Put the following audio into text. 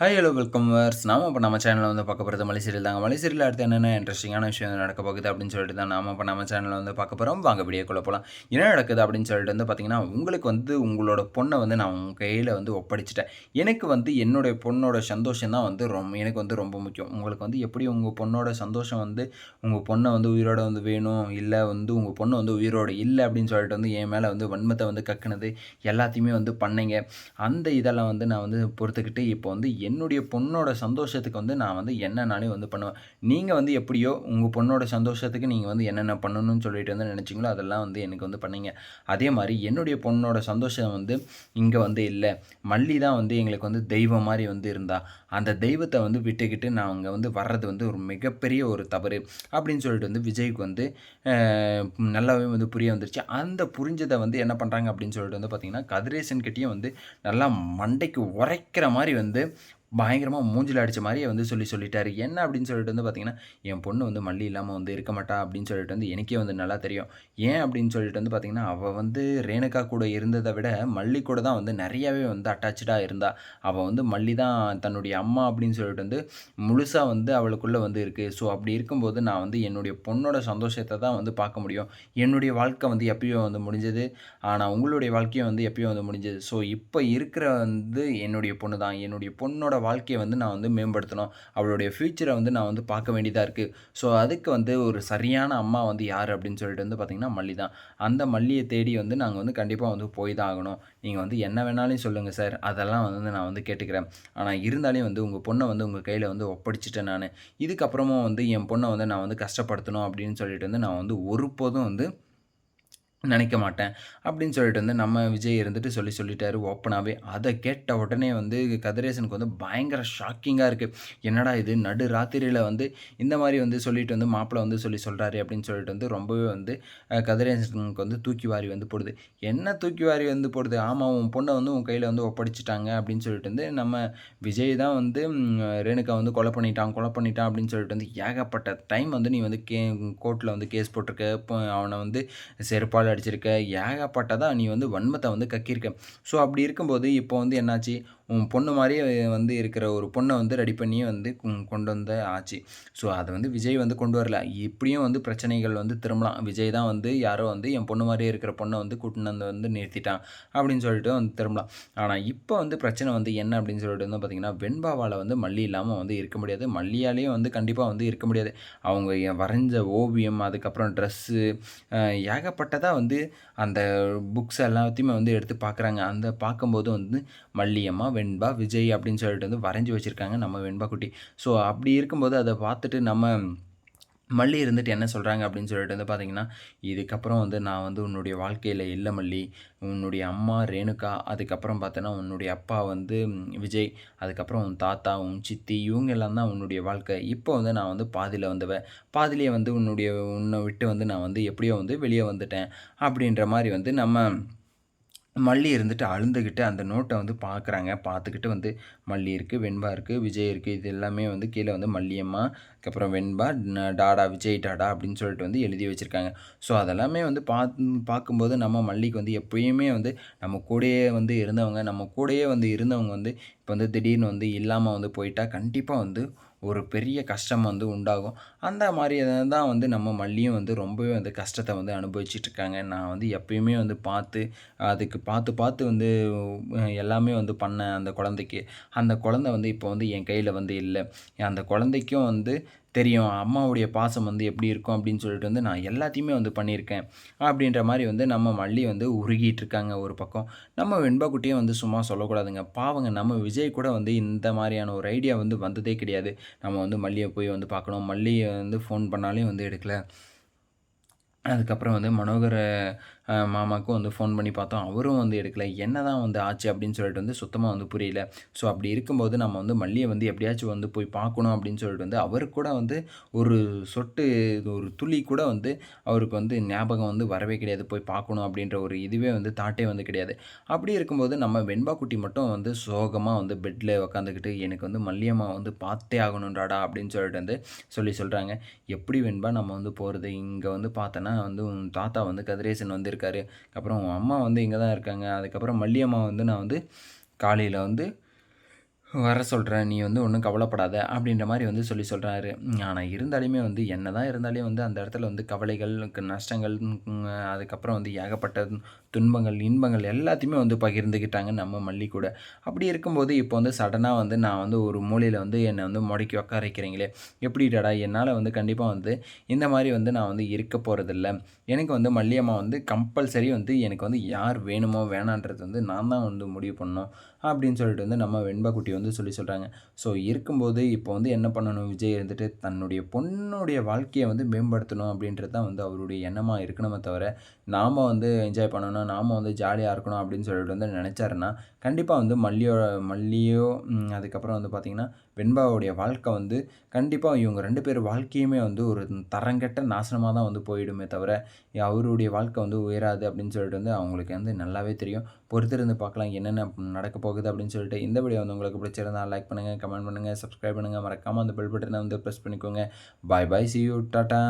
Hi hello welcome verse நாம இப்போ நம்ம சேனலில் வந்து பார்க்க போகிறது மலை சீரியல் தாங்க. மலை சீரியல் அடுத்து என்னென்ன இன்ட்ரெஸ்டிங்கான விஷயம் நடக்க போகுது அப்படின்னு சொல்லிட்டு தான் நாம இப்போ நம்ம சேனலில் வந்து பார்க்க போகிறோம் வாங்க வீடியோக்குள்ளே போகலாம் என்ன நடக்குது அப்படின்னு சொல்லிட்டு வந்து பார்த்தீங்கன்னா உங்களுக்கு வந்து உங்களோட பொண்ணை வந்து நான் உங்கள் கையில் வந்து ஒப்படைச்சிட்டேன். எனக்கு வந்து என்னுடைய பொண்ணோட சந்தோஷம் தான் வந்து ரொம்ப எனக்கு வந்து ரொம்ப முக்கியம். உங்களுக்கு வந்து எப்படி உங்கள் பொண்ணோட சந்தோஷம் வந்து உங்கள் பொண்ணை வந்து உயிரோட வந்து வேணும் இல்லை வந்து உங்கள் பொண்ணு வந்து உயிரோடு இல்லை அப்படின்னு சொல்லிட்டு வந்து என் மேலே வந்து வன்மத்தை வந்து கக்குனது எல்லாத்தையுமே வந்து பண்ணீங்க. அந்த இதெல்லாம் வந்து நான் வந்து பொறுத்துக்கிட்டு இப்போ வந்து என்னுடைய பொண்ணோட சந்தோஷத்துக்கு வந்து நான் வந்து என்னென்னாலும் வந்து பண்ணுவேன். நீங்கள் வந்து எப்படியோ உங்கள் பொண்ணோட சந்தோஷத்துக்கு நீங்கள் வந்து என்னென்ன பண்ணணும்னு சொல்லிட்டு வந்து நினச்சிங்களோ அதெல்லாம் வந்து எனக்கு வந்து பண்ணீங்க. அதே மாதிரி என்னுடைய பொண்ணோட சந்தோஷம் வந்து இங்கே வந்து இல்லை. மல்லி தான் வந்து எங்களுக்கு வந்து தெய்வம் மாதிரி வந்து இருந்தா. அந்த தெய்வத்தை வந்து விட்டுக்கிட்டு நான் அங்கே வந்து வர்றது வந்து ஒரு மிகப்பெரிய ஒரு தவறு அப்படின்னு சொல்லிட்டு வந்து விஜய்க்கு வந்து நல்லாவே வந்து புரிய வந்துருச்சு. அந்த புரிஞ்சதை வந்து என்ன பண்ணுறாங்க அப்படின்னு சொல்லிட்டு வந்து பார்த்திங்கன்னா கதிரேசன் கிட்டேயும் வந்து நல்லா மண்டைக்கு உரைக்கிற மாதிரி வந்து பயங்கரமாக மூஞ்சில் அடித்த மாதிரியே வந்து சொல்லி சொல்லிட்டாரு. என்ன? அப்படின்னு சொல்லிட்டு வந்து பார்த்திங்கன்னா என் பொண்ணு வந்து மல்லி இல்லாமல் வந்து இருக்க மாட்டா அப்படின்னு சொல்லிட்டு வந்து எனக்கே வந்து நல்லா தெரியும். ஏன்? அப்படின்னு சொல்லிட்டு வந்து பார்த்தீங்கன்னா அவள் வந்து ரேணுகா கூட இருந்ததை விட மல்லி கூட தான் வந்து நிறையாவே வந்து அட்டாச்சாக இருந்தா. அவள் வந்து மல்லி தான் தன்னுடைய அம்மா அப்படின்னு சொல்லிட்டு வந்து முழுசாக வந்து அவளுக்குள்ளே வந்து இருக்குது ஸோ அப்படி இருக்கும்போது நான் வந்து என்னுடைய பொண்ணோட சந்தோஷத்தை தான் வந்து பார்க்க முடியும். என்னுடைய வாழ்க்கை வந்து எப்பயோ வந்து முடிஞ்சது. ஆனால் உங்களுடைய வாழ்க்கையும் வந்து எப்பயோ வந்து முடிஞ்சது. ஸோ இப்போ இருக்கிற வந்து என்னுடைய பொண்ணு தான். என்னுடைய பொண்ணோட வாழ்க்கையை வந்து நான் வந்து மேம்படுத்தணும். அவளுடைய ஃப்யூச்சரை வந்து நான் வந்து பார்க்க வேண்டியதாக இருக்குது ஸோ அதுக்கு வந்து ஒரு சரியான அம்மா வந்து யார் அப்படின்னு சொல்லிட்டு வந்து பார்த்திங்கன்னா மல்லி தான். அந்த மல்லியை தேடி வந்து நாங்கள் வந்து கண்டிப்பாக வந்து போய் தான் ஆகணும். நீங்கள் வந்து என்ன வேணாலும் சொல்லுங்கள் சார். அதெல்லாம் வந்து நான் வந்து கேட்டுக்கிறேன். ஆனால் இருந்தாலே வந்து உங்கள் பொண்ணை வந்து உங்கள் கையில் வந்து ஒப்படைச்சிட்டேன் நான். இதுக்கப்புறமும் வந்து என் பொண்ணை வந்து நான் வந்து கஷ்டப்படுத்தணும் அப்படின்னு சொல்லிட்டு வந்து நான் வந்து ஒருபோதும் வந்து நினைக்க மாட்டேன். அப்படின்னு சொல்லிட்டு வந்து நம்ம விஜய் இருந்துட்டு சொல்லி சொல்லிட்டாரு ஓப்பனாகவே அதை கேட்ட உடனே வந்து கதிரேசனுக்கு வந்து பயங்கர ஷாக்கிங்காக இருக்குது என்னடா இது? நடு ராத்திரியில் வந்து இந்த மாதிரி வந்து சொல்லிட்டு வந்து மாப்பிள்ளை வந்து சொல்லி சொல்கிறாரு அப்படின்னு சொல்லிட்டு வந்து ரொம்பவே வந்து கதிரேசனுக்கு வந்து தூக்கி வாரி வந்து போடுது. என்ன தூக்கி வாரி வந்து போடுது? ஆமாம் உன் பொண்ணை வந்து உன் கையில் வந்து ஒப்படைச்சிட்டாங்க அப்படின்னு சொல்லிட்டு வந்து நம்ம விஜய் தான் வந்து ரேணுகா வந்து கொலை பண்ணிட்டான் கொலை பண்ணிட்டான் அப்படின்னு சொல்லிட்டு வந்து ஏகப்பட்ட டைம் வந்து நீ வந்து கே கோர்ட்டில் வந்து கேஸ் போட்டிருக்க. இப்போ அவனை வந்து செருப்பால் அடிச்சிருக்க ஏகப்பட்டதாக நீ வந்து வன்மத்தை வந்து கக்கியிருக்க. ஸோ அப்படி இருக்கும்போது இப்போ வந்து என்னாச்சு? உன் பொண்ணு மாதிரியே வந்து இருக்கிற ஒரு பொண்ணை வந்து ரெடி பண்ணி வந்து கொண்டு வந்த ஆச்சு. ஸோ அதை வந்து விஜய் வந்து கொண்டு வரல. இப்படியும் வந்து பிரச்சனைகள் வந்து திரும்பலாம். விஜய் தான் வந்து யாரோ வந்து என் பொண்ணு மாதிரியே இருக்கிற பொண்ணை வந்து கூட்டின்னு வந்து வந்து நிறுத்திட்டான் அப்படின்னு சொல்லிட்டு வந்து திரும்பலாம். ஆனால் இப்போ வந்து பிரச்சனை வந்து என்ன அப்படின்னு சொல்லிட்டு வந்து பார்த்திங்கன்னா வெண்பாவால் வந்து மல்லி இல்லாமல் வந்து இருக்க முடியாது. மல்லியாலேயும் வந்து கண்டிப்பாக வந்து இருக்க முடியாது. அவங்க வரைஞ்ச ஓவியம் அதுக்கப்புறம் ட்ரெஸ்ஸு ஏகப்பட்டதாக வந்து அந்த புக்ஸ் எல்லாத்தையுமே வந்து எடுத்து பார்க்குறாங்க அந்த பார்க்கும்போது வந்து மல்லியம்மா வெண்பா விஜய் அப்படின்னு சொல்லிட்டு வந்து வரைஞ்சி வச்சுருக்காங்க நம்ம வெண்பா குட்டி. ஸோ அப்படி இருக்கும்போது அதை பார்த்துட்டு நம்ம மல்லி இருந்துட்டு என்ன சொல்கிறாங்க அப்படின்னு சொல்லிட்டு வந்து பார்த்தீங்கன்னா இதுக்கப்புறம் வந்து நான் வந்து உன்னுடைய வாழ்க்கையில் இல்லை மல்லி உன்னுடைய அம்மா ரேணுகா அதுக்கப்புறம் பார்த்தோன்னா உன்னுடைய அப்பா வந்து விஜய் அதுக்கப்புறம் உன் தாத்தா உன் சித்தி இவங்க எல்லாம் தான் உன்னுடைய வாழ்க்கை. இப்போ வந்து நான் வந்து பாதியில் வந்தவன் பாதிலேயே வந்து உன்னுடைய உன்னை விட்டு வந்து நான் வந்து எப்படியோ வந்து வெளியே வந்துட்டேன் அப்படின்ற மாதிரி வந்து நம்ம மல்லி இருந்துட்டு அழுந்துக்கிட்டு அந்த நோட்டை வந்து பார்க்குறாங்க பார்த்துக்கிட்டு வந்து மல்லி இருக்குது வெண்பா இருக்குது விஜய் இருக்குது இது எல்லாமே வந்து கீழே வந்து மல்லியம்மா அதுக்கப்புறம் வெண்பா டாடா விஜய் டாடா அப்படின்னு சொல்லிட்டு வந்து எழுதி வச்சுருக்காங்க. ஸோ அதெல்லாமே வந்து பார்த்து பார்க்கும்போது நம்ம மல்லிக்கு வந்து எப்பயுமே வந்து நம்ம கூடயே வந்து இருந்தவங்க நம்ம கூடயே வந்து இருந்தவங்க வந்து இப்போ வந்து திடீர்னு வந்து இல்லாமல் வந்து போயிட்டா கண்டிப்பாக வந்து ஒரு பெரிய கஷ்டம் வந்து உண்டாகும். அந்த மாதிரி தான் வந்து நம்ம மல்லியும் வந்து ரொம்பவே வந்து கஷ்டத்தை வந்து அனுபவிச்சிட்ருக்காங்க நான் வந்து எப்பயுமே வந்து பார்த்து அதுக்கு பார்த்து பார்த்து வந்து எல்லாமே வந்து பண்ணேன் அந்த குழந்தைக்கு. அந்த குழந்த வந்து இப்போ வந்து என் கையில் வந்து இல்லை. அந்த குழந்தைக்கும் வந்து தெரியும் அம்மாவுடைய பாசம் வந்து எப்படி இருக்கும் அப்படின்னு சொல்லிட்டு வந்து நான் எல்லாத்தையுமே வந்து பண்ணியிருக்கேன். அப்படின்ற மாதிரி வந்து நம்ம மல்லி வந்து உருகிட்டு இருக்காங்க ஒரு பக்கம். நம்ம வெண்பாக்குட்டியும் வந்து சும்மா சொல்லக்கூடாதுங்க. பாவங்க நம்ம விஜய் கூட வந்து இந்த மாதிரியான ஒரு ஐடியா வந்து வந்ததே கிடையாது. நம்ம வந்து மல்லியை போய் வந்து பார்க்கணும். மல்லியை வந்து ஃபோன் பண்ணாலையும் வந்து எடுக்கல. அதுக்கப்புறம் வந்து மனோகரை மாமாவுக்கும் வந்து ஃபோன் பண்ணி பார்த்தோம். அவரும் வந்து எடுக்கல. என்ன தான் வந்து ஆச்சு அப்படின்னு சொல்லிட்டு வந்து சுத்தமாக வந்து புரியல. ஸோ அப்படி இருக்கும்போது நம்ம வந்து மல்லியை வந்து எப்படியாச்சும் வந்து போய் பார்க்கணும் அப்படின்னு சொல்லிட்டு வந்து அவருக்கு கூட வந்து ஒரு சொட்டு ஒரு துளி கூட வந்து அவருக்கு வந்து ஞாபகம் வந்து வரவே கிடையாது. போய் பார்க்கணும் அப்படின்ற ஒரு இதுவே வந்து தாட்டே வந்து கிடையாது. அப்படி இருக்கும்போது நம்ம வெண்பா குட்டி மட்டும் வந்து சோகமாக வந்து பெட்டில் உக்காந்துக்கிட்டு எனக்கு வந்து மல்லியம்மா வந்து பார்த்தே ஆகணுன்றாடா அப்படின்னு சொல்லிட்டு வந்து சொல்லி சொல்கிறாங்க எப்படி வெண்பா நம்ம வந்து போகிறது இங்கே வந்து பார்த்தோன்னா வந்து தாத்தா வந்து கதிரேசன் வந்து இருக்கார் அப்புறம் அம்மா வந்து இங்கே தான் இருக்காங்க. அதுக்கப்புறம் மல்லியம்மா வந்து நான் வந்து காலையில் வந்து வர சொல்கிறேன் நீ வந்து ஒன்றும் கவலைப்படாத அப்படின்ற மாதிரி வந்து சொல்லி சொல்கிறாரு ஆனால் இருந்தாலுமே வந்து என்ன தான் இருந்தாலே வந்து அந்த இடத்துல வந்து கவலைகள் நஷ்டங்கள் அதுக்கப்புறம் வந்து ஏகப்பட்ட துன்பங்கள் இன்பங்கள் எல்லாத்தையுமே வந்து பகிர்ந்துக்கிட்டாங்க நம்ம மல்லி கூட. அப்படி இருக்கும்போது இப்போ வந்து சடனாக வந்து நான் வந்து ஒரு மூலையில் வந்து என்னை வந்து முடக்கி உட்கார வைக்கிறீங்களே. எப்படிடா என்னால் வந்து கண்டிப்பாக வந்து இந்த மாதிரி வந்து நான் வந்து இருக்க போகிறதில்ல எனக்கு வந்து மல்லியம்மா வந்து கம்பல்சரி வந்து எனக்கு வந்து யார் வேணுமோ வேணான்றது வந்து நான் தான் வந்து முடிவு பண்ணோம் அப்படின்னு சொல்லிட்டு வந்து நம்ம வெண்பா குட்டி வந்து சொல்லி சொல்கிறாங்க ஸோ இருக்கும்போது இப்போ வந்து என்ன பண்ணணும்? விஜய் இருந்துட்டு தன்னுடைய பொண்ணுடைய வாழ்க்கையை வந்து மேம்படுத்தணும் அப்படின்றது தான் வந்து அவருடைய எண்ணமாக இருக்கணுமே தவிர நாம் வந்து என்ஜாய் பண்ணணும் நாம் வந்து ஜாலியாக இருக்கணும் அப்படின்னு சொல்லிட்டு வந்து நினச்சாருன்னா கண்டிப்பாக வந்து மல்லியோ மல்லியோ அதுக்கப்புறம் வந்து பார்த்திங்கன்னா வெண்பாவுடைய வாழ்க்கை வந்து கண்டிப்பாக இவங்க ரெண்டு பேர் வாழ்க்கையுமே வந்து ஒரு தரங்கெட்ட நாசனமாக தான் வந்து போயிடுமே தவிர அவருடைய வாழ்க்கை வந்து உயராது அப்படின்னு சொல்லிட்டு வந்து அவங்களுக்கு வந்து நல்லாவே தெரியும். பொறுத்திருந்து பார்க்கலாம் என்னென்ன நடக்க போகுது அப்படின்னு சொல்லிட்டு. இந்த வீடியோ வந்து உங்களுக்கு பிடிச்சிருந்தா லைக் பண்ணுங்கள் கமெண்ட் பண்ணுங்கள் சப்ஸ்கிரைப் பண்ணுங்கள் மறக்காமல் அந்த பெல் பட்டனை வந்து ப்ரெஸ் பண்ணிக்கோங்க. Bye bye see you tata